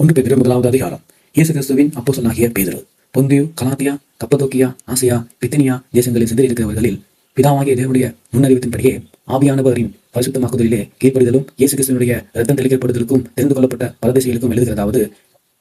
ஒன்று பேதிரு முதலாவது அதிகாரம். இயேசு கிறிஸ்துவின் அப்போ சொன்னாகிய பேதரு. பொந்தியு கலாத்தியா கப்பதோக்கியா ஆசியா பித்தினியா தேசங்களில் சிதறியிருக்கிறவர்களில் பிதாவாகிய தேவனுடைய முன்னறிவித்தின்படியே ஆவியானவரின் பரிசுத்தமாக்குதலிலே கீழ்ப்படிதலும் இயேசு கிறிஸ்துவனுடைய ரத்தம் தெளிக்கப்படுதலுக்கும் தெரிந்து கொள்ளப்பட்ட பரதேசிகளுக்கும் எழுதுகிறதாவது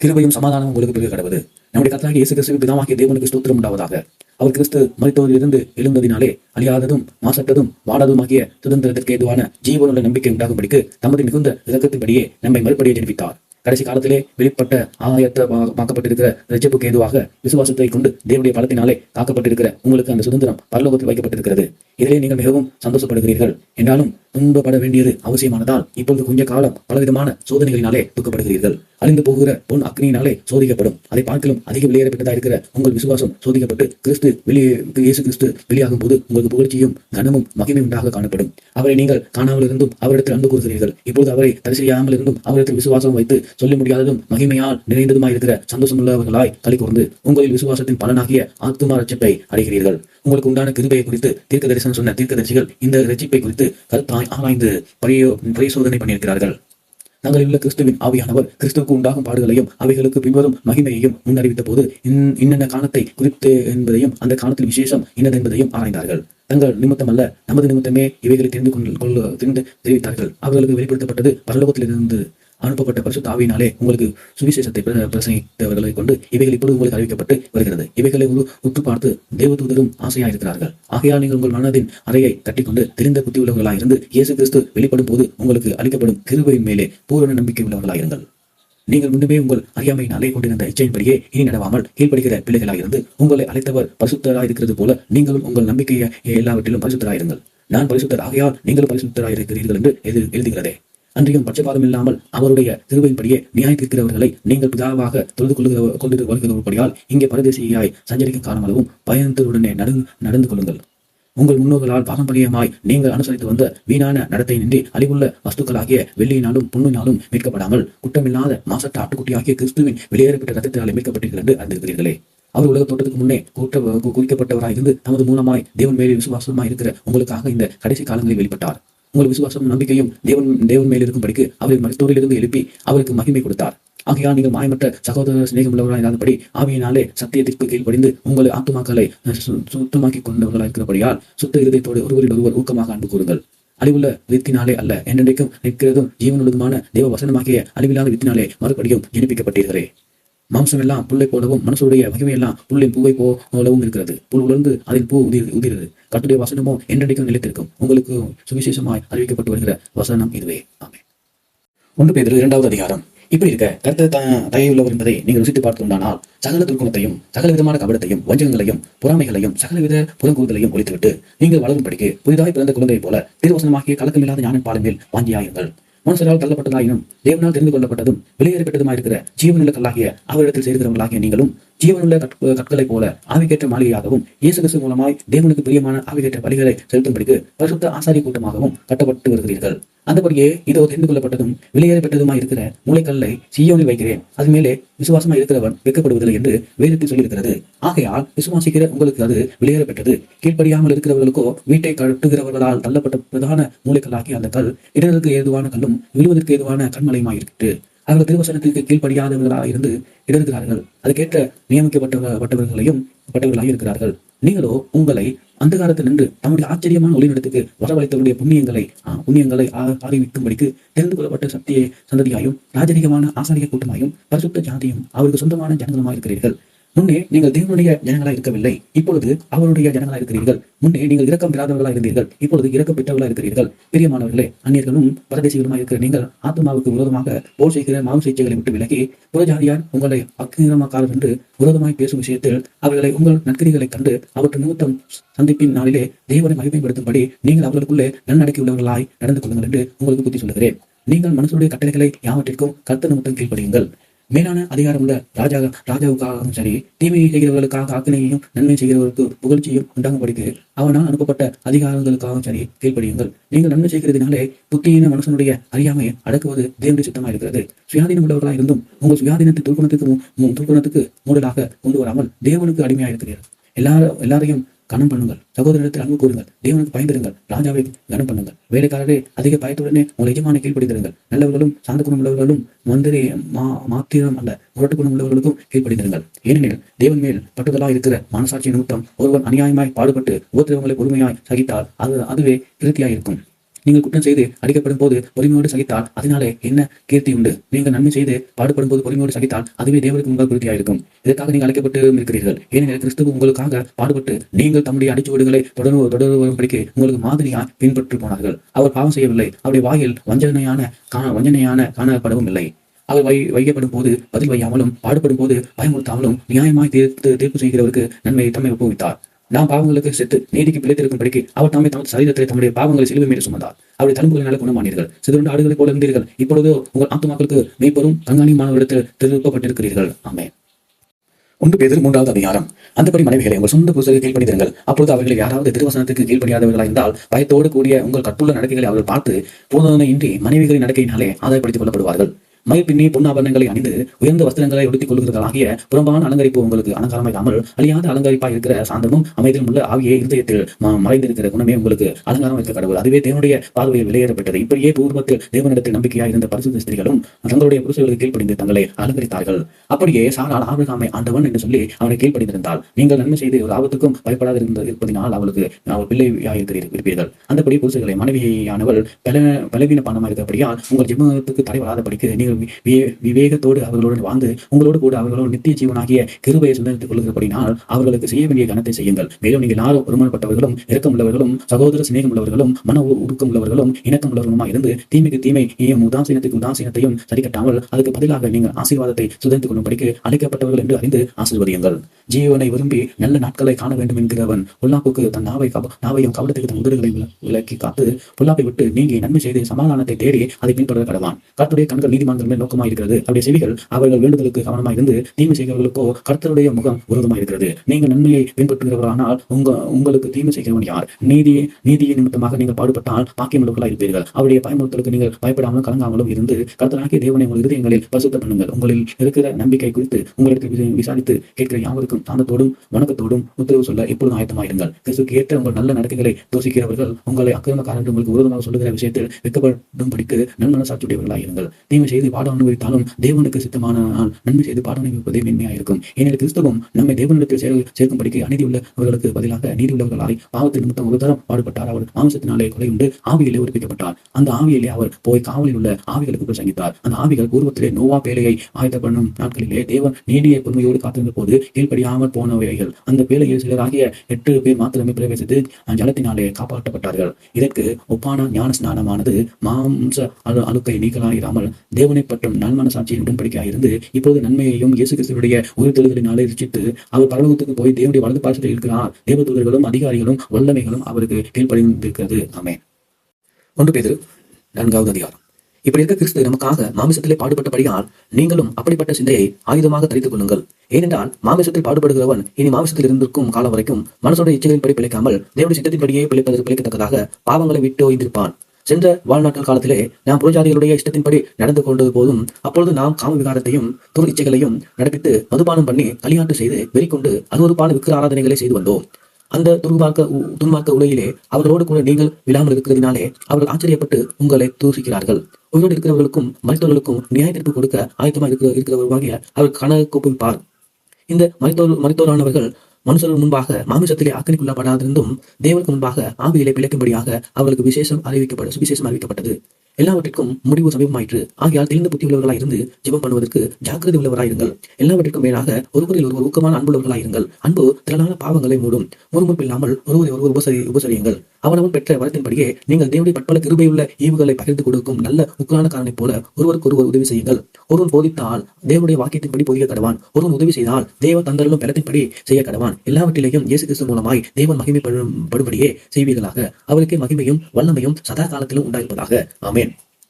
கிருபையும் சமாதானமும் உங்களுக்கு பிறகு கடவுது. நம்முடைய கர்த்தராகிய இயேசு கிறிஸ்துவின் பிதாவாகிய தேவனுக்கு ஸ்தோத்திரம் உண்டாவதாக. அவர் கிறிஸ்து மருத்துவரிலிருந்து எழுந்ததினாலே அழியாததும் மாசற்றதும் வாடாததுமாகிய சுதந்திரத்திற்கு ஏதுவான ஜீவனுள்ள நம்பிக்கை உண்டாகும்படிக்கு தமது மிகுந்த இலக்கத்தின்படியே நம்மை மறுபடியை தெரிவித்தார் கடைசி காலத்திலே வெளிப்பட்ட ஆயத்தமாக்கப்பட்டிருக்கிற ரஜப்புக்கு ஏதுவாக விசுவாசத்தை கொண்டு தேவனுடைய பலத்தினாலே காக்கப்பட்டிருக்கிற உங்களுக்கு அந்த சுதந்திரம் பரலோகத்தில் வைக்கப்பட்டிருக்கிறது. இதிலே நீங்கள் மிகவும் சந்தோஷப்படுகிறீர்கள். என்றாலும் துன்பப்பட வேண்டியது அவசியமானதால் இப்பொழுது கொஞ்ச காலம் பலவிதமான சோதனைகளினாலே துக்கப்படுகிறீர்கள். அழிந்து போகிற பொன் அக்னியினாலே சோதிக்கப்படும். அதை பார்க்கலும் அதிக வெளியேறப்பட்டதா இருக்கிற உங்கள் விசுவாசம் சோதிக்கப்பட்டு கிறிஸ்து வெளியே இயேசு கிறிஸ்து வெளியாகும் போது உங்களுக்கு புகழ்ச்சியும் கனமும் மகிமை உண்டாக காணப்படும். அவரை நீங்கள் காணாமல் இருந்தும் அவரிடத்தில் அன்பு கூறுகிறீர்கள். இப்பொழுது அவரை தரிசியாமல் இருந்தும் அவரிடத்தில் விசுவாசம் வைத்து சொல்ல முடியாததும் மகிமையால் நிறைந்ததுமாய் இருக்கிற சந்தோஷமுள்ளவர்களாய் களி கூர்ந்து உங்களில் விசுவாசத்தின் பலனாகிய ஆத்துமா ரட்சிப்பை அடைகிறீர்கள். உங்களுக்கு உண்டான கிருபையை குறித்து தீர்க்க தரிசனம் சொன்ன தீர்க்க தரிசிகள் இந்த ரட்சிப்பை குறித்து கருத்தாய் ஆராய்ந்து பரியோ பரிசோதனை பண்ணியிருக்கிறார்கள். தங்களில் உள்ள கிறிஸ்துவின் ஆவியானவர் கிறிஸ்துவுக்கு உண்டாகும் பாடுகளையும் அவைகளுக்கு பின்வரும் மகிமையையும் முன்னறிவித்த போது இன்- இன்னென்ன காலத்தை குறித்து என்பதையும் அந்த காலத்தில் விசேஷம் இன்னது என்பதையும் ஆராய்ந்தார்கள். தங்கள் நிமித்தம் அல்ல நமது நிமித்தமே இவைகளை தெரிந்து கொண்டு கொள்ள தெரிந்து தெரிவித்தார்கள். அவர்களுக்கு வெளிப்படுத்தப்பட்டது பரலோகத்திலிருந்து அனுப்பப்பட்ட பரிசு ஆவியினாலே உங்களுக்கு சுவிசேஷத்தை பிரசங்கித்தவர்களை கொண்டு இவைகள் இப்பொழுது உங்களுக்கு அறிவிக்கப்பட்டு வருகிறது. இவைகளை உற்று பார்த்து தேவதூதரும் ஆசையாயிருக்கிறார்கள். ஆகையால் நீங்கள் உங்கள் மனதின் அறையை தட்டிக்கொண்டு தெரிந்த புத்தி உள்ளவர்களாயிருந்து இயேசு கிறிஸ்து வெளிப்படும் போது உங்களுக்கு அளிக்கப்படும் கிருபையின் மேலே பூரண நம்பிக்கை உள்ளவர்களாயிருங்கள் நீங்கள் முன்னுமே உங்கள் அறியாமையினாலே கொண்டிருந்த இச்சையின்படியே இனி நடவாமல் கீழ்ப்படுகிற பிள்ளைகளாயிருந்து உங்களை அழைத்தவர் பரிசுத்தராயிருக்கிறது போல நீங்களும் உங்கள் நம்பிக்கையை எல்லாவற்றிலும் பரிசுத்தராயிருங்கள். நான் பரிசுத்தர் ஆகையால் நீங்களும் பரிசுத்தராயிருக்கிறீர்கள் என்று எது எழுதுகிறதே. அன்றையும் பட்சபாதம் இல்லாமல் அவருடைய திருவையின்படியே நியாய தீர்க்கிறவர்களை நீங்கள் பிதாவாக தொழுது கொள்ளுகிற கொண்டு வருகிறபடியால் இங்கே பரதேசியாய் சஞ்சரிக்க காலமளவும் பயணத்துடனே நடு நடந்து கொள்ளுங்கள். உங்கள் முன்னோர்களால் பாரம்பரியமாய் நீங்கள் அனுசரித்து வந்த வீணான நடத்தை நின்றி அழிவுள்ள வஸ்துக்களாகிய வெள்ளியினாலும் புண்ணினாலும் மீட்கப்படாமல் குற்றமில்லாத மாசற்ற ஆட்டுக்குட்டியாகிய கிறிஸ்துவின் வெளியேறப்பட்ட ரத்தத்தினால் மீட்கப்பட்டீர்கள் என்று அறிந்திருக்கிறீர்களே. அவர் உலக தோட்டத்துக்கு முன்னே கூட்ட குறிக்கப்பட்டவராய் இருந்து தமது மூலமாய் தேவன் மேலே விசுவாசமாய் இருக்கிற உங்களுக்காக இந்த கடைசி காலங்களில் வெளிப்பட்டார். உங்கள் விசுவாசம் நம்பிக்கையும் தேவன் தேவன் மேல் இருக்கும்படிக்கு அவரை மருத்துவரிலிருந்து எழுப்பி அவருக்கு மகிமை கொடுத்தார். ஆகையால் நீங்கள் மாயமற்ற சகோதர சிநேகமுள்ளவர்களாக இல்லாதபடி ஆவியினாலே சத்தியத்திற்கு கீழ்ப்படிந்து உங்கள் ஆத்துமாக்களை சுத்தமாக்கி கொண்டவர்களாக இருக்கிறபடியால் சுத்த இருதயத்தோடு ஒருவரில் ஒருவர் ஊக்கமாக அன்பு கூறுங்கள். அழிவுள்ள வித்தினாலே அல்ல என்றென்றைக்கும் நிற்கிறதும் ஜீவனுள்ளதுமான தேவ வசனமாகிய அழிவில்லாத வித்தினாலே மறுபடியும் ஜெனிப்பிக்கப்பட்டீர்களே. மாம்சம் எல்லாம் புல்லை போலவும் மனசுடைய மகிமையெல்லாம் புல்லின் பூவை போலவும் இருக்கிறது. புல் உலர்ந்து அதில் பூ உதிர் உதிரது கட்டுடைய வசனமோ என்றென்றைக்கும் நிலைத்திருக்கும். உங்களுக்கு சுவிசேஷமாய் அறிவிக்கப்பட்டு வருகிற வசனம் இதுவே. ஆமே ஒன்று பேர் இரண்டாவது அதிகாரம். இப்படி இருக்க கருத்த தயவுள்ளவர் என்பதை நீங்கள் ருசித்து பார்த்துண்டானால் சகல துர்க்குணத்தையும் சகல விதமான கபடத்தையும் வஞ்சகங்களையும் பொறாமைகளையும் சகலவித புறங்கூறுதலையும் ஒழித்துவிட்டு நீங்கள் வளரும்படிக்கு புதிதாய் பிறந்த குழந்தையைப் போல திருவசனமாகிய கலக்கமில்லாத ஞான பாலமேல் வாங்கியாயுங்கள் மனுஷரால் தள்ளப்பட்டதாயினும் தேவனால் தெரிந்து கொள்ளப்பட்டதும் வெளியேறப்பட்டதுமாயிருக்கிற ஜீவனுள்ள கல்லாகிய அவரிடத்தில் சேர்க்கிறவர்களாகிய நீங்களும் ஜீவனுள்ள கற்களை கற்களைப் போல ஆவிக்கேற்ற மாளிகையாகவும் இயேசு கிறிஸ்து மூலமாய் தேவனுக்கு பிரியமான ஆவிக்கேற்ற வழிகளை செலுத்தும்படிக்கு பரிசுத்த ஆசாரி கூட்டமாகவும் கட்டப்பட்டு வருகிறீர்கள். அந்தபடியே இதோ தெரிந்து கொள்ளப்பட்டதும் வெளியேறப்பட்டதுமாய் இருக்கிற மூளைக்கல்லை சீயோனில் வைக்கிறேன். அது மேலே விசுவாசமா இருக்கிறவன் வெட்கப்படுவதில்லை என்று வேதத்தில் சொல்லியிருக்கிறது. ஆகையால் விசுவாசிக்கிற உங்களுக்கு அது வெளியேறப்பட்டது கீழ்ப்படியாமல் இருக்கிறவர்களுக்கோ வீட்டை கட்டுகிறவர்களால் தள்ளப்பட்ட பிரதான மூளைக்கல்லாகிய அந்த கல் இடருக்கு ஏதுவான கல்லும் விழுவதற்கு ஏதுவான கண்மலையுமாய் அவர்கள் திருவசனத்திற்கு கீழ்ப்படியாதவர்களாக இருந்து இடறுகிறார்கள். அதுக்கேற்ற நியமிக்கப்பட்டவர்களையும் பட்டவர்களாக இருக்கிறார்கள். நீங்களோ உங்களை அந்தகாரத்தில் நின்று தம்முடைய ஆச்சரியமான ஒளிநடத்துக்கு வரவழைத்தவருடைய புண்ணியங்களை புண்ணியங்களை ஆரம்பிக்கும்படிக்கு தெரிந்து கொள்ளப்பட்ட சக்தியை சந்ததியாயும் ராஜரீகமான ஆசாரிய கூட்டமாயும் பரிசுத்த ஜாதியும் அவருக்கு சொந்தமான ஜனங்களுமாய் இருக்கிறீர்கள். முன்னே நீங்கள் தேவனுடைய ஜனங்களா இருக்கவில்லை. இப்பொழுது அவருடைய ஜனங்களா இருக்கிறீர்கள். முன்னே நீங்கள் இரக்கம் பெறாதவர்களாய் இருந்தீர்கள். இப்பொழுது இரக்கம் பெற்றவர்களாய் இருக்கிறீர்கள். பிரியமானவர்களே அந்நியர்களும் பரதேசிகளுமா இருக்கிற நீங்கள் ஆத்மாவுக்கு விரோதமாக போர் செய்கிற மாவு சிகிச்சைகளை விட்டு விலகி புறஜாதியார் உங்களை அக்கிரமக்காரர் என்று விரோதமாய் பேசும் விஷயத்தில் அவர்களை உங்கள் நற்கிரிகளை கண்டு அவற்றை நிமித்தம் சந்திப்பின் நாளிலே தேவனை மகிமைப்படுத்தும்படி நீங்கள் அவர்களுக்குள்ளே நன்னடக்கி உள்ளவர்களாய் நடந்து கொள்ளுங்கள் என்று உங்களுக்கு புத்தி சொல்லுகிறேன். நீங்கள் மனசுடைய கட்டளைகளை யாவற்றிற்கும் கருத்து நிமித்தம் கீழ்படியுங்கள் மேலான அதிகாரமுள்ள ராஜா ராஜாவுக்காகவும் சரி தீமையை செய்கிறவர்களுக்காக ஆக்கினையையும் நன்மை செய்கிறவர்களுக்கு புகழ்ச்சியும் உண்டாகும்படிக்கு அவனால் அனுப்பப்பட்ட அதிகாரங்களுக்காகவும் சரி கீழ்ப்படியுங்கள். நீங்கள் நன்மை செய்கிறதுனாலே புத்தியின மனுஷனுடைய அறியாமையை அடக்குவது தேவனுடைய சித்தமாக இருக்கிறது. சுயாதீனம் உள்ளவர்களாக இருந்தும் உங்கள் சுயாதீனத்தை துர்க்குணத்துக்கு மு- துர்க்குணத்துக்கு மூடலாக கொண்டு வராமல் தேவனுக்கு அடிமையாக இருக்கிறீர்கள் எல்லாரும் எல்லாரையும் கனம் பண்ணுங்கள். சகோதரத்தில் அன்பு கூறுங்கள். தேவனுக்கு பயந்திருங்கள் ராஜாவை கனம் பண்ணுங்கள். வேலைக்காரரே அதிக பயத்துடனே உங்கள் எஜமான கீழ்ப்படுத்திருங்கள் நல்லவர்களும் சாந்த குணம் உள்ளவர்களும் மந்திரி மா மாத்திரம் அல்ல முரட்டு குணம் உள்ளவர்களுக்கும் கீழ்ப்படுத்திருங்கள் ஏனெனில் தேவன் மேல் பட்டுதலாக இருக்கிற மனசாட்சி நிமித்தம் ஒருவன் அநியாயமாய் பாடுபட்டு உபத்திரவங்களை பொறுமையாய் சகித்தால் அது அதுவே திருப்தியாயிருக்கும். நீங்கள் குற்றம் செய்து அடிக்கப்படும் போது பொறுமையோடு சகித்தால் அதனாலே என்ன கீர்த்தி உண்டு? நீங்கள் நன்மை செய்து பாடுபடும் போது பொறுமையோடு சகித்தால் அதுவே தேவனுக்கு உங்கள் குறித்தியாயிருக்கும் இதற்காக நீங்கள் அழைக்கப்பட்டு இருக்கிறீர்கள். ஏனெனில் கிறிஸ்துவ உங்களுக்காக பாடுபட்டு நீங்கள் தம்முடைய அடிச்சுவடுகளை தொடர்ந்து தொடர்ந்து வரும்படிக்கு உங்களுக்கு மாதிரியாய் பின்பற்றி போனார்கள். அவர் பாவம் செய்யவில்லை. அவருடைய வாயில் வஞ்சனையான காண வஞ்சனையான காணப்படவும் இல்லை. அவர் வை வைக்கப்படும் போது பதில் வையாமலும் பாடுபடும் போது பயமுறுத்தாமலும் நியாயமாய் தீர்த்து தீர்ப்பு செய்கிறவருக்கு நன்மை தம்மை ஒப்புவித்தார். நாம் பாவங்களுக்கு செத்து நீதிக்கு பிழைத்திருக்கும்படிக்கு அவர் தாமே தமது சரீரத்தை தம்முடைய பாவங்களை சிலுவை மீது சுமந்தார். அவருடைய தழும்புகளினால குணமானீர்கள் சிதறுண்ட ஆடுகளைப் போல இருந்தீர்கள். இப்பொழுது உங்கள் ஆத்துமாக்களுக்கு மெய்ப்பெரும் கண்காணிமானவரிடத்தில் திருப்பப்பட்டிருக்கிறீர்கள். ஆமே ஒன்று பேதர் மூன்றாவது அதிகாரம். அந்தபடி மனைவிகளை உங்கள் சொந்த புருஷருக்கு கீழ்ப்படிந்திருங்கள். அப்பொழுது அவர்களை யாராவது திருவசனத்துக்கு கீழ்ப்படியாதவர்களாக இருந்தால் பயத்தோடு கூடிய உங்கள் கற்புள்ள நடக்கைகளை அவர்கள் பார்த்து போதனை இன்றி மனைவிகளின் நடக்கையினாலே ஆதாயப்படுத்திக் கொள்ளப்படுவார்கள். மயில் பின்னி பொன்னாபரணங்களை அணிந்து உயர்ந்த வஸ்திரங்களை உடுத்திக் கொள்கிறதாகிய புறம்பான அலங்கரிப்பு உங்களுக்கு அலங்காரமாகாமல் அழியாத அலங்கரிப்பாய் இருக்கிற சாந்தமும் அமைதியும் உள்ள ஆவியே இருதயத்தில் மறைந்திருக்கிற குணமே உங்களுக்கு அலங்காரம் வைக்க கடவுள் அதுவே தேவனுடைய பார்வையில் வெளியேறப்பட்டது. இப்படியே பூர்வத்தில் தேவனிடத்தில் நம்பிக்கையாக இருந்த பரிசுத்த ஸ்திரிகளும் தங்களுடைய புருஷர்களுக்கு கீழ்ப்படிந்து தங்களை அலங்கரித்தார்கள். அப்படியே சாரால் ஆபிரகாமை ஆண்டவன் என்று சொல்லி அவனை கீழ்ப்படிந்திருந்தால் நீங்கள் நன்மை செய்து ஒரு ஆபத்துக்கும் பயப்படாத இருந்த இருப்பதனால் அவளுக்கு அவர் பிள்ளையாக இருக்கிறீர்கள். இருப்பீர்கள் அந்தபடி புருஷர்களை மனைவியானவள் பல பலவீனப்பானமாக இருக்கிறபடியால் உங்கள் ஜிம்மத்துக்கு தடை வராதபடிக்கு நீங்கள் விவேகத்தோடு அவர்களுடன் வாழ்ந்து உங்களோடு கூட அவர்களோடு நித்திய ஜீவனாகிய கிருபையை சுதந்திரத்துக் கொள்கிறபடினால் அவர்களுக்கு செய்ய வேண்டிய கணத்தை செய்யுங்கள். மேலும் நீங்கள் யாரும் ஒருமனப்பட்டவர்களும் இரக்கமுள்ளவர்களும் சகோதர சிநேகம் உள்ளவர்களும் மன உருக்கம் உள்ளவர்களும் இணக்கம் உள்ளவர்களுமா இருந்து தீமைக்கு தீமை உதாசீனத்துக்கு உதாசீனத்தையும் சரிக்கட்டாமல் அதுக்கு பதிலாக நீங்கள் ஆசீர்வாதத்தை சுதந்திரத்துக் கொள்ளும்படிக்கு அழைக்கப்பட்டவர்கள் என்று அறிந்து ஆசீர்வதியுங்கள். ஜீவனை விரும்பி நல்ல நாட்களை காண வேண்டும் என்கிறவன் பொல்லாப்புக்கு தன் நாவை நாவையும் கபடத்துக்கு தன் உதடுகளை விலக்கி காத்து பொல்லாப்பை விட்டு நீங்கி நன்மை செய்து சமாதானத்தை தேடி அதை பின்தொடர கடவான். கர்த்தருடைய கண்கள் நீதிமன்ற மேல் நோக்கமாக இருக்கிறது அவருடைய செவிகள் அவர்கள் வேண்டுதலுக்கு கவனமாக இருந்து தீமை செய்கிறவர்களுக்கோ கர்த்தருடைய முகம் விரோதமாக இருக்கிறது நீங்கள் நன்மையை பின்பற்றுகிறவர்களானால் உங்க உங்களுக்கு தீமை செய்கிறவன் யார்? நீதியை நீதியின் நிமித்தமாக நீங்கள் பாடுபட்டால் பாக்கியமுள்ளவர்களாக இருப்பீர்கள். அவருடைய பயமுறுத்தலுக்கு நீங்கள் பயப்படாமலும் கலங்காமலும் இருந்து கர்த்தராகிய தேவனை உங்கள் இருதயங்களில் பரிசுத்த பண்ணுங்கள். உங்களில் இருக்கிற நம்பிக்கை குறித்து உங்களுக்கு விசாரித்து கேட்கிற யாவருக்கும் தாந்தத்தோடும் வணக்கத்தோடும் உத்தரவு சொல்ல எப்பொழுதும் ஆயத்தமாயிருங்கள். கிறிஸ்துக்கு ஏற்ற உங்கள் நல்ல நடக்கைகளை தோசிக்கிறவர்கள் உங்களை அக்கிரமக்காரன் உங்களுக்கு விரோதமாக சொல்லுகிற விஷயத்தில் வெட்கப்படும்படிக்கு நன்மனசாட்சியுடையவர்களாக இருங்கள் தீமை செய்து பாடம் அனுபவித்தாலும் தேவனுக்கு சித்தமானால் நன்மை செய்து பாடம் அனுபவிப்பதே மென்மையாயிருக்கும். ஏனெனில் கிறிஸ்தவம் நம்மை தேவனிடத்தில் சேர சேர்க்கும்படிக்கு அநீதி உள்ளவர்களுக்கு பதிலாக நீதி உள்ளவர்களாய் பாவத்தின் நிமித்தம் ஒரு தரம் பாடுபட்டார். அவர் மாம்சத்தினாலே கொலை உண்டு ஆவியிலே உறுப்பிக்கப்பட்டார் அந்த ஆவியிலே அவர் போய் காவலில் உள்ள ஆவிகளுக்கு பிரசங்கித்தார் அந்த ஆவிகள் பூர்வத்திலே நோவா பேலையை ஆயத்த பண்ணும் நாட்களிலே தேவன் நீடிய பொறுமையோடு காத்திருந்த போது கீழ்படியாமல் போனவைகள். அந்த பேலையில் சிலராகிய எட்டு பேர் மாத்திரமே பிரவேசித்து ஜலத்தினாலே காப்பாற்றப்பட்டார்கள். இதற்கு ஒப்பான ஞான ஸ்நானமானது மாம்ச அழு அழுக்கை நீக்கலாயிராமல் தேவனை பற்றும் உடன்படிக்கையாக இருந்து இப்போது நன்மையையும் இயேசு கிறிஸ்துடைய உயிர்த்தெழுதலினாலே ருச்சித்து அவர் பரலோகத்துக்கு போய் தேவனுடைய வலது பாசத்தில் இருக்கிறார். தேவதூதர்களும் அதிகாரிகளும் வல்லமைகளும் அவருக்கு கீழ்ப்படிந்திருக்கிறது. ஆமே ஒன்று பேர் நான்காவது அதிகாரம். இப்படி இருக்க கிறிஸ்து நமக்காக மாமிசத்திலே பாடுபட்டபடியால் நீங்களும் அப்படிப்பட்ட சிந்தையை ஆயுதமாக தரித்துக் கொள்ளுங்கள். ஏனென்றால் மாமிசத்தில் பாடுபடுகிறவன் இனி மாமிசத்தில் இருந்திருக்கும் காலம் வரைக்கும் மனசோட இச்சைகளின்படி பிழைக்காமல் தேவனுடைய சித்தத்தின்படியே பிழைப்பதற்கு பிழைக்கத்தக்கதாக பாவங்களை விட்டு ஓய்ந்திருப்பான். சென்ற வாழ்நாட்கள் காலத்திலே நாம் புறஜாதிகளுடைய இஷ்டத்தின்படி நடந்து கொண்டது போதும் அப்பொழுது நாம் காம விகாரத்தையும் துர் இச்சைகளையும் நடப்பித்து மதுபானம் பண்ணி களியாட்டு செய்து வெறிக்கொண்டு அருவருப்பான விக்கிர ஆராதனைகளை செய்து வந்தோம். அந்த துன்மார்க்க உ- துன்மார்க்க உலகிலே அவர்களோடு கூட நீங்கள் விழாமல் இருக்கிறதினாலே அவர்கள் ஆச்சரியப்பட்டு உங்களை தூசிக்கிறார்கள் உயிரோடு இருக்கிறவர்களுக்கும் மருத்துவர்களுக்கும் நியாய தீர்ப்பு கொடுக்க ஆயத்தமாக இருக்கிற இருக்கிறவர்களாகிய அவர் கணக்கு கோப்பிப்பார். இந்த மருத்துவ மருத்துவரானவர்கள் மனுஷர்கள் முன்பாக மாமிசத்திலே அக்கனிக்குள்ளப்படாதிருந்தும் தேவனுக்கு முன்பாக ஆவியிலே பிழைக்கும்படியாக அவர்களுக்கு விசேஷம் அறிவிக்கப்படும் சுவிசேஷம் அறிவிக்கப்பட்டது. எல்லாவற்றிற்கும் முடிவு சமீபமாயிற்று. ஆகையால் தெளிந்த புத்தி உள்ளவர்களாயிருந்து ஜெபம் பண்ணுவதற்கு ஜாக்கிரதை உள்ளவராயிருங்கள். எல்லாவற்றிற்கும் மேலாக ஒருவரில் ஒருவர் ஊக்கமான அன்புள்ளவர்களாயிருங்கள் அன்பு திரளான பாவங்களை மூடும். முறுமுறுப்பு இல்லாமல் ஒருவரை ஒருவர் உபசரி உபசரியுங்கள். அவனவன் பெற்ற வரத்தின்படியே நீங்கள் தேவனுடைய பற்பல கிருபையுள்ள ஈவுகளை பகிர்ந்து கொடுக்கும் நல்ல உக்ரானக்காரனைப் போல ஒருவருக்கு ஒருவர் உதவி செய்யுங்கள். ஒருவன் போதித்தால் தேவனுடைய வாக்கியத்தின்படி போதிக்க கடவான். ஒருவன் உதவி செய்தால் தேவ தந்தரலும் பலத்தின்படி செய்ய கடவான். எல்லாவற்றிலேயும் இயேசு கிறிஸ்து மூலமாய் தேவன் மகிமைப்படும் படுபடியே செய்வீர்களாக. அவருக்கே மகிமையும் வல்லமையும் சதா காலத்திலும் உண்டாயிருப்பதாக. ஆமே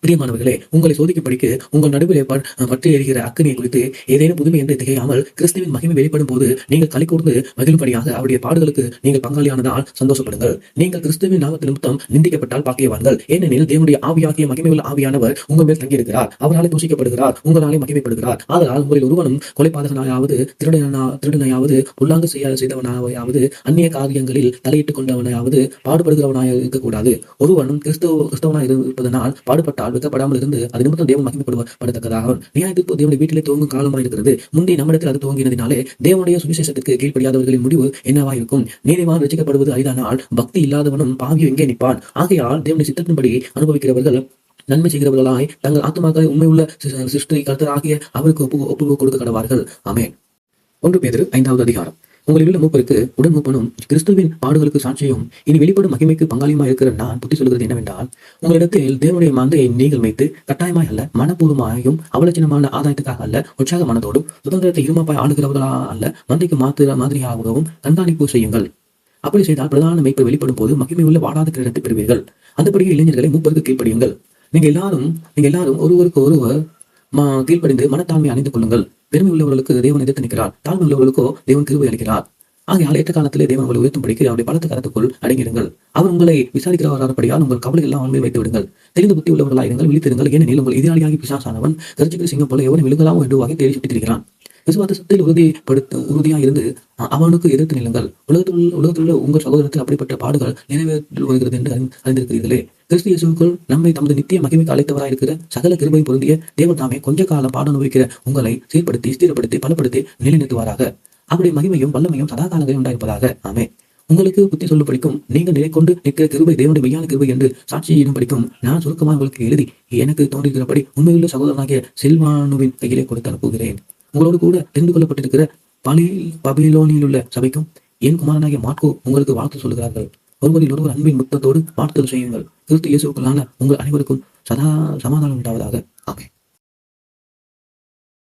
பிரியமானவர்களே உங்களை சோதிக்கும்படிக்கு உங்கள் நடுவிலே பற்றி எறிகிற அக்கனியை குறித்து ஏதேனும் புதுமை என்று திகையாமல் கிறிஸ்துவின் மகிமை வெளிப்படும் போது நீங்கள் கலை கூர்ந்து மகிழும்படியாக அவருடைய பாடுகளுக்கு நீங்கள் பங்காளியானதால் சந்தோஷப்படுங்கள். நீங்கள் கிறிஸ்துவின் நாமத்தில் நிமித்தம் நிந்திக்கப்பட்டால் பாக்கியவான்கள். ஏனெனில் தேவனுடைய ஆவியாகிய மகிமையுள்ள ஆவியானவர் உங்கள் மேல் தங்கியிருக்கிறார். அவராலே தூஷிக்கப்படுகிறார் உங்களாலே மகிமைப்படுகிறார். ஆதலால் உங்களில் ஒருவனும் கொலைபாதகனாயாவது திருடனா திருடனையாவது புல்லாங்கு செய்ய செய்தவனாவது அந்நிய காரியங்களில் தலையிட்டுக் கொண்டவனாவது பாடுபடுகிறவனாக இருக்கக்கூடாது. ஒருவனும் கிறிஸ்துவ கிறிஸ்தவனாக இருப்பதனால் பாடுபட்டால் வெக்கப்படாமல் இருந்து அது நிமித்தம் தேவன் மகிமைப்படுவதற்கதாக நியாய தீர்ப்பு தேவனுடைய வீட்டிலே துவங்கும் காலமாக இருக்கிறது. முந்தைய நம்மிடத்தில் அது துவங்கினதினாலே தேவனுடைய சுவிசேஷத்துக்கு கீழ்ப்படியாதவர்களின் முடிவு என்னவாக இருக்கும் நீதிமான் ரசிக்கப்படுவது அரிதானால் பக்தி இல்லாதவனும் பாவியும் எங்கே நிற்பான்? ஆகையால் தேவனுடைய சித்தத்தின்படி அனுபவிக்கிறவர்கள் நன்மை செய்கிறவர்களாய் தங்கள் ஆத்மாக்களை உண்மையுள்ள சிருஷ்டி கருத்தர் ஆகிய அவருக்கு ஒப்பு ஒப்புக் கொடுக்க கடவார்கள் ஆமென். ஒன்று பேதரு ஐந்தாவது அதிகாரம். உங்களில் உள்ள மூப்பருக்கு உடன் மூப்பனும் கிறிஸ்துவின் பாடுகளுக்கு சாட்சியும் இனி வெளிப்படும் மகிமைக்கு பங்காளியுமா இருக்கிற நான் புத்தி சொல்கிறது என்னவென்றால் உங்களிடத்தில் தேவனுடைய மந்தையை நீங்கள் வைத்து கட்டாயமாய் அல்ல மனப்பூர்வமாயும் அவலட்சணமான ஆதாயத்துக்காக அல்ல உற்சாக மனதோடும் சுதந்திரத்தை இருமாப்பாய் ஆளுகிறவர்களா அல்ல மந்தைக்கு மாத்திர மாதிரியாகவும் கண்காணிப்பு செய்யுங்கள். அப்படி செய்தால் பிரதான மெய்ப்பு வெளிப்படும் போது மகிமை உள்ள வாடாத கிரீடத்தை பெறுவீர்கள். அந்தபடியே இளைஞர்களை மூப்பருக்கு கீழ்ப்படியுங்கள். நீங்க எல்லாரும் நீங்க எல்லாரும் ஒருவருக்கு ஒருவர் கீழ்ப்படிந்து மனத்தாழ்மை அணிந்து கொள்ளுங்கள். பெருமை உள்ளவர்களுக்கு தேவன் எதிர்த்து நிற்கிறார். தாழ்மை உள்ளவர்களுக்கோ தேவன் கிருபை அளிக்கிறார். ஆகையால் ஏற்ற காலத்திலே தேவன் உங்களை உயர்த்தும்படிக்கு அவருடைய பலத்த கருத்துக்குள் அடங்கிடுங்கள் அவர் உங்களை விசாரிக்கிறவராகப்படியால் உங்கள் கவலை எல்லாம் அவன் வைத்து விடுங்கள். தெரிந்து புத்தி உள்ளவர்களாயிருங்கள் விழித்திருங்கள். ஏனெனில் உங்கள் எதிராளியாகி பிசாசானவன் கரிச்சிக்கு சிங்கம் போல எவனை விழுகலாமோ என்று வகை தேடி சுட்டித்திருக்கிறான் விசுவாசத்தில் உறுதிப்படுத்த உறுதியாக இருந்து அவனுக்கு எதிர்த்து நில்லுங்கள். உலகத்தில் உலகத்தில் உள்ள உங்கள் சகோதரத்தில் அப்படிப்பட்ட பாடுகள் நிறைவேற்று வருகிறது என்று அறிந்திருக்கிறீர்களே. கிறிஸ்து இயேசுக்குள் நம்மை தமது நித்திய மகிமைக்கு அழைத்தவராய் இருக்கிற சகல கிருபை பொருந்திய தேவன் தாமே கொஞ்ச காலம் பாட அனுபவிக்கிற உங்களை சீர்படுத்தி ஸ்திரப்படுத்தி பலப்படுத்தி நிலைநிறுத்துவாராக. அவருடைய மகிமையும் வல்லமையும் சதா காலங்களில் உண்டாயிருப்பதாக. ஆமே உங்களுக்கு புத்தி சொல்ல படிக்கும் நீங்கள் நிலை கொண்டு நிற்கிற கிருபை தேவனுடைய மெய்யான கிருபை என்று சாட்சியிடம் படிக்கும் நான் சுருக்கமாக உங்களுக்கு எழுதி எனக்கு தோன்றுகிறபடி உண்மையுள்ள சகோதரனாகிய செல்வானுவின் கையிலே கொடுத்து அனுப்புகிறேன். உங்களோடு கூட தெரிந்து கொள்ளப்பட்டிருக்கிற பலி பபிலோனியில் உள்ள சபைக்கும் என் குமாரனாகிய மாட்கோ உங்களுக்கு வாழ்த்து சொல்கிறார்கள் ஒருவரில் ஒருவர் அன்பின் முத்தத்தோடு வாழ்த்துதல் செய்யுங்கள். கிறிஸ்து இயேசுக்குள்ளான உங்கள் அனைவருக்கும் சதா சமாதானம் உண்டாவதாக. ஆமே